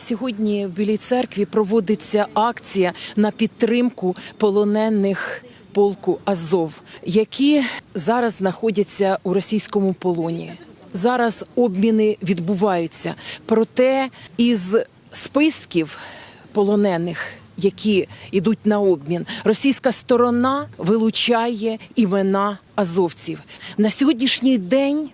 Сьогодні в Білій церкві проводиться акція на підтримку полонених полку Азов, які зараз знаходяться у російському полоні. Зараз обміни відбуваються. Проте із списків полонених, які йдуть на обмін, російська сторона вилучає імена азовців. На сьогоднішній день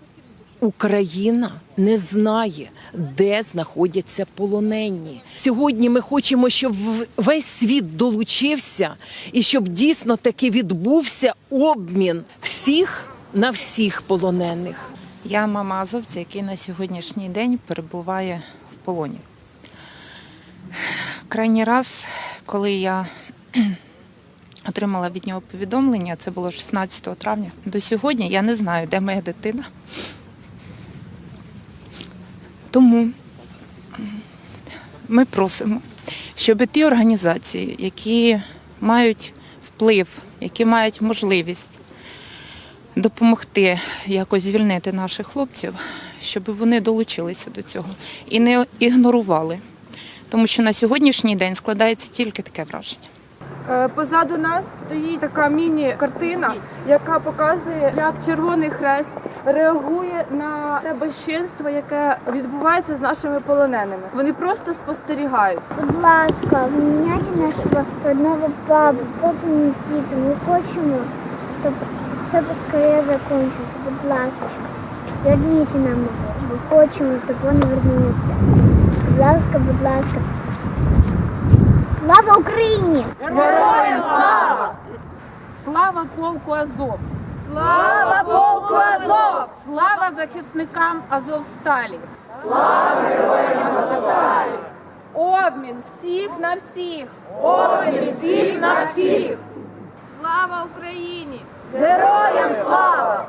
Україна не знає, де знаходяться полонені. Сьогодні ми хочемо, щоб весь світ долучився і щоб дійсно таки відбувся обмін всіх на всіх полонених. Я мама азовця, який на сьогоднішній день перебуває в полоні. Крайній раз, коли я отримала від нього повідомлення, це було 16 травня. До сьогодні я не знаю, де моя дитина. Тому ми просимо, щоб ті організації, які мають вплив, які мають можливість допомогти якось звільнити наших хлопців, щоб вони долучилися до цього і не ігнорували. Тому що на сьогоднішній день складається тільки таке враження. Е, Позаду нас стоїть така міні-картина, яка показує, як Червоний Хрест реагує на те безчинство, яке відбувається з нашими полоненими. Вони просто спостерігають. Будь ласка, міняйте нашого родного папу, папу Нікіту. Ми хочемо, щоб все поскорее закончилось. Будь ласка, верніть нам. Ми хочемо, щоб він вернувся. Будь ласка, будь ласка. Слава Україні! Героям слава! Слава полку Азов! Слава полку Азов! Слава захисникам Азовсталі! Слава героям! Обмін всіх на всіх! Обмін всіх на всіх! Слава Україні! Героям слава!